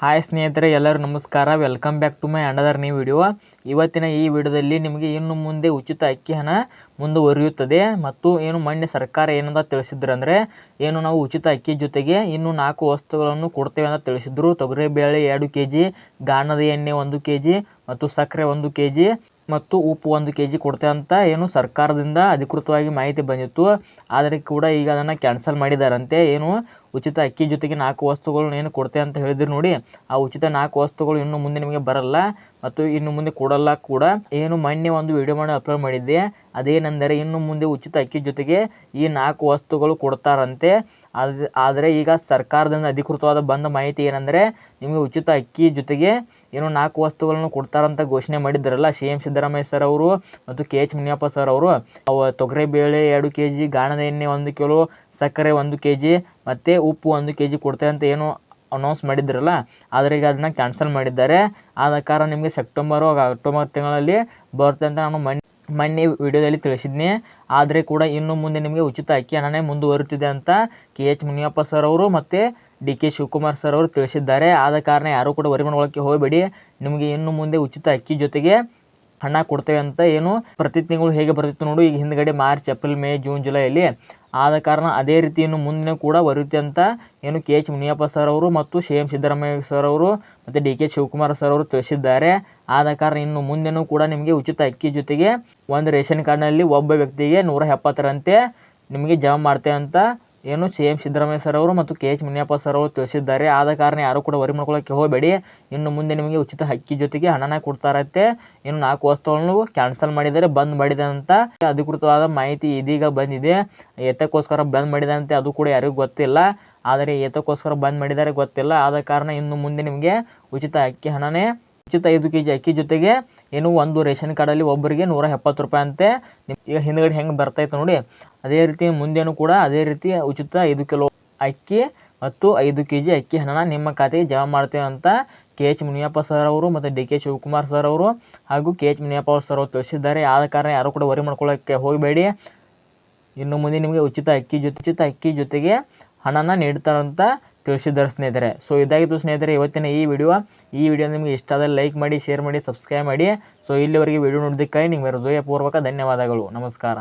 Hi ಸ್ನೇಹಿತರೆ, ಎಲ್ಲರೂ ನಮಸ್ಕಾರ. Welcome back to my another ನೀವು ವಿಡಿಯೋ ಇವತ್ತಿನ ಈ ವಿಡಿಯೋದಲ್ಲಿ ನಿಮಗೆ ಇನ್ನು ಮುಂದೆ ಉಚಿತ ಅಕ್ಕಿ ಹಣ ಮುಂದುವರಿಯುತ್ತದೆ ಮತ್ತು ಏನು ಮೊನ್ನೆ ಸರ್ಕಾರ ಏನಂತ ತಿಳಿಸಿದ್ರು ಏನು ನಾವು ಉಚಿತ ಅಕ್ಕಿ ಜೊತೆಗೆ ಇನ್ನು ನಾಲ್ಕು ವಸ್ತುಗಳನ್ನು ಕೊಡ್ತೇವೆ ಅಂತ ತಿಳಿಸಿದ್ರು. ತೊಗರಿಬೇಳೆ ಎರಡು ಕೆ ಜಿ ಗಾಣದ ಎಣ್ಣೆ ಒಂದು ಕೆ ಜಿ ಮತ್ತು ಸಕ್ಕರೆ ಒಂದು ಕೆ ಜಿ ಮತ್ತು ಉಪ್ಪು ಒಂದು ಕೆ ಜಿ ಕೊಡ್ತೇವೆ ಅಂತ ಏನು ಸರ್ಕಾರದಿಂದ ಅಧಿಕೃತವಾಗಿ ಮಾಹಿತಿ ಬಂದಿತ್ತು. ಆದರೆ ಕೂಡ ಈಗ ಅದನ್ನು ಕ್ಯಾನ್ಸಲ್ ಮಾಡಿದಾರಂತೆ. ಏನು ಉಚಿತ ಅಕ್ಕಿ ಜೊತೆಗೆ ನಾಲ್ಕು ವಸ್ತುಗಳನ್ನ ಏನು ಕೊಡ್ತೆ ಅಂತ ಹೇಳಿದ್ರು ನೋಡಿ. ಆ ಉಚಿತ ನಾಲ್ಕು ವಸ್ತುಗಳು ಇನ್ನು ಮುಂದೆ ನಿಮಗೆ ಬರಲ್ಲ. ಮತ್ತು ಇನ್ನು ಮುಂದೆ ಕೊಡಲ್ಲ ಕೂಡ. ಏನು ಮೊನ್ನೆ ಒಂದು ವಿಡಿಯೋ ಮಾಡಿ ಅಪ್ಲೋಡ್ ಮಾಡಿದ್ದೆ. ಅದೇನೆಂದರೆ ಇನ್ನು ಮುಂದೆ ಉಚಿತ ಅಕ್ಕಿ ಜೊತೆಗೆ ಈ ನಾಲ್ಕು ವಸ್ತುಗಳು ಕೊಡ್ತಾರಂತೆ. ಆದರೆ ಈಗ ಸರ್ಕಾರದಿಂದ ಅಧಿಕೃತವಾದ ಬಂದ ಮಾಹಿತಿ ಏನಂದರೆ ನಿಮಗೆ ಉಚಿತ ಅಕ್ಕಿ ಜೊತೆಗೆ ಏನು ನಾಲ್ಕು ವಸ್ತುಗಳನ್ನು ಕೊಡ್ತಾರಂತ ಘೋಷಣೆ ಮಾಡಿದ್ದಾರಲ್ಲ ಸಿ ಎಂ ಸಿದ್ದರಾಮಯ್ಯ ಸರ್ ಅವರು ಮತ್ತು ಕೆ ಎಚ್ ಮುನಿಯಪ್ಪ ಸರ್ ಅವರು. ಅವು ತೊಗರಿಬೇಳೆ ಎರಡು ಕೆ ಜಿ ಗಾಣದ ಎಣ್ಣೆ ಒಂದು ಕಿಲೋ, ಸಕ್ಕರೆ ಒಂದು ಕೆ ಜಿ ಮತ್ತು ಉಪ್ಪು ಒಂದು ಕೆ ಜಿ ಕೊಡ್ತೇವೆ ಅಂತ ಏನು ಅನೌನ್ಸ್ ಮಾಡಿದ್ರಲ್ಲ ಆದರೆ ಈಗ ಅದನ್ನ ಕ್ಯಾನ್ಸಲ್ ಮಾಡಿದ್ದಾರೆ. ಆದ ಕಾರಣ ನಿಮಗೆ ಸೆಪ್ಟೆಂಬರು ಅಕ್ಟೋಬರ್ ತಿಂಗಳಲ್ಲಿ ಬರುತ್ತೆ ಅಂತ ನಾನು ಮೊನ್ನೆ ಮೊನ್ನೆ ವಿಡಿಯೋದಲ್ಲಿ ತಿಳಿಸಿದ್ನಿ. ಆದರೆ ಕೂಡ ಇನ್ನು ಮುಂದೆ ನಿಮಗೆ ಉಚಿತ ಅಕ್ಕಿ ಹಣನೇ ಮುಂದುವರಿತಿದೆ ಅಂತ ಕೆ ಎಚ್ ಮುನಿಯಪ್ಪ ಸರ್ ಅವರು ಮತ್ತು ಡಿ ಕೆ ಶಿವಕುಮಾರ್ ಸರ್ ಅವರು ತಿಳಿಸಿದ್ದಾರೆ. ಆದ ಕಾರಣ ಯಾರೂ ಕೂಡ ವರಿ ಮಾಡ್ಕೊಳ್ಳೋಕ್ಕೆ ಹೋಗಬೇಡಿ. ನಿಮಗೆ ಇನ್ನು ಮುಂದೆ ಉಚಿತ ಅಕ್ಕಿ ಜೊತೆಗೆ ಹಣ ಕೊಡ್ತೇವೆ ಅಂತ ಏನು ಪ್ರತಿ ತಿಂಗಳು ಹೇಗೆ ಬರ್ತಿತ್ತು ನೋಡು. ಈಗ ಹಿಂದ್ಗಡೆ ಮಾರ್ಚ್ ಏಪ್ರಿಲ್ ಮೇ ಜೂನ್ ಜುಲೈಯಲ್ಲಿ ಆದ ಕಾರಣ ಅದೇ ರೀತಿ ಇನ್ನು ಕೂಡ ಬರುತ್ತೆ ಅಂತ ಏನು ಕೆ ಎಚ್ ಮುನಿಯಪ್ಪ ಸರ್ ಅವರು ಮತ್ತು ಸಿ ಎಂ ಸಿದ್ದರಾಮಯ್ಯ ಸರ್ ಅವರು ಮತ್ತು ಡಿ ಕೆ ಶಿವಕುಮಾರ್ ಸರ್ ಅವರು ತಿಳಿಸಿದ್ದಾರೆ. ಆದ ಕಾರಣ ಇನ್ನು ಮುಂದೆನೂ ಕೂಡ ನಿಮಗೆ ಉಚಿತ ಅಕ್ಕಿ ಜೊತೆಗೆ ಒಂದು ರೇಷನ್ ಕಾರ್ಡ್ನಲ್ಲಿ ಒಬ್ಬ ವ್ಯಕ್ತಿಗೆ ನೂರ ಎಪ್ಪತ್ತರಂತೆ ನಿಮಗೆ ಜಮಾ ಮಾಡ್ತೇವೆ ಅಂತ ಏನು ಸಿ ಎಂ ಸಿದ್ದರಾಮಯ್ಯ ಸರ್ ಅವರು ಮತ್ತು ಕೆ ಎಚ್ ಮುನಿಯಪ್ಪ ಸರ್ ಅವರು ತಿಳಿಸಿದ್ದಾರೆ. ಆದ ಕಾರಣ ಯಾರು ಕೂಡ ವರಿ ಮಾಡ್ಕೊಳ್ಳೋಕ್ಕೆ ಹೋಗಬೇಡಿ. ಇನ್ನು ಮುಂದೆ ನಿಮಗೆ ಉಚಿತ ಅಕ್ಕಿ ಜೊತೆಗೆ ಹಣನ ಕೊಡ್ತಾರತ್ತೆ ಇನ್ನು ನಾಲ್ಕು ವಸ್ತುಗಳನ್ನು ಕ್ಯಾನ್ಸಲ್ ಮಾಡಿದರೆ ಬಂದ್ ಮಾಡಿದೆ ಅಂತ ಅಧಿಕೃತವಾದ ಮಾಹಿತಿ ಇದೀಗ ಬಂದಿದೆ. ಏತಕ್ಕೋಸ್ಕರ ಬಂದ್ ಮಾಡಿದಂತೆ ಅದು ಕೂಡ ಯಾರಿಗೂ ಗೊತ್ತಿಲ್ಲ. ಆದರೆ ಏತಕ್ಕೋಸ್ಕರ ಬಂದ್ ಮಾಡಿದ್ದಾರೆ ಗೊತ್ತಿಲ್ಲ. ಆದ ಕಾರಣ ಇನ್ನು ಮುಂದೆ ನಿಮಗೆ ಉಚಿತ ಅಕ್ಕಿ ಹಣನೇ, ಉಚಿತ ಐದು ಕೆ ಜಿ ಅಕ್ಕಿ ಜೊತೆಗೆ ಏನು ಒಂದು ರೇಷನ್ ಕಾರ್ಡಲ್ಲಿ ಒಬ್ಬರಿಗೆ ನೂರ ಎಪ್ಪತ್ತು ರೂಪಾಯಿ ಅಂತೆ. ಈಗ ಹಿಂದ್ಗಡೆ ಹೆಂಗೆ ಬರ್ತೈತೆ ನೋಡಿ. ಅದೇ ರೀತಿ ಮುಂದೆನೂ ಕೂಡ ಅದೇ ರೀತಿ ಉಚಿತ ಐದು ಕಿಲೋ ಅಕ್ಕಿ ಮತ್ತು ಐದು ಕೆ ಜಿ ಅಕ್ಕಿ ಹಣನ ನಿಮ್ಮ ಖಾತೆಗೆ ಜಮಾ ಮಾಡ್ತೇವೆ ಅಂತ ಕೆ ಎಚ್ ಮುನಿಯಪ್ಪ ಸರ್ ಅವರು ಮತ್ತು ಡಿ ಕೆ ಶಿವಕುಮಾರ್ ಸರ್ ಅವರು ಹಾಗೂ ಕೆ ಎಚ್ ಮುನಿಯಪ್ಪ ಸರ್ ಅವರು ತಿಳಿಸಿದ್ದಾರೆ. ಆದ ಕಾರಣ ಯಾರು ಕೂಡ ವರಿ ಮಾಡ್ಕೊಳ್ಳೋಕ್ಕೆ ಹೋಗಬೇಡಿ. ಇನ್ನು ಮುಂದೆ ನಿಮಗೆ ಉಚಿತ ಅಕ್ಕಿ ಜೊತೆ ಉಚಿತ ಅಕ್ಕಿ ಜೊತೆಗೆ ಹಣನ ನೀಡ್ತಾರಂತ ತಿಳಿಸಿದ್ದಾರೆ ಸ್ನೇಹಿತರೆ. ಸೊ ಇದಾಗಿತ್ತು ಸ್ನೇಹಿತರೆ ಇವತ್ತಿನ ಈ ವಿಡಿಯೋ ಈ ವಿಡಿಯೋ ನಿಮಗೆ ಇಷ್ಟ ಆದರೆ ಲೈಕ್ ಮಾಡಿ ಶೇರ್ ಮಾಡಿ ಸಬ್ಸ್ಕ್ರೈಬ್ ಮಾಡಿ. ಸೊ ಇಲ್ಲಿವರೆಗೆ ವಿಡಿಯೋ ನೋಡೋದಕ್ಕಾಗಿ ನಿಮಗೆ ಹೃದಯಪೂರ್ವಕ ಧನ್ಯವಾದಗಳು. ನಮಸ್ಕಾರ.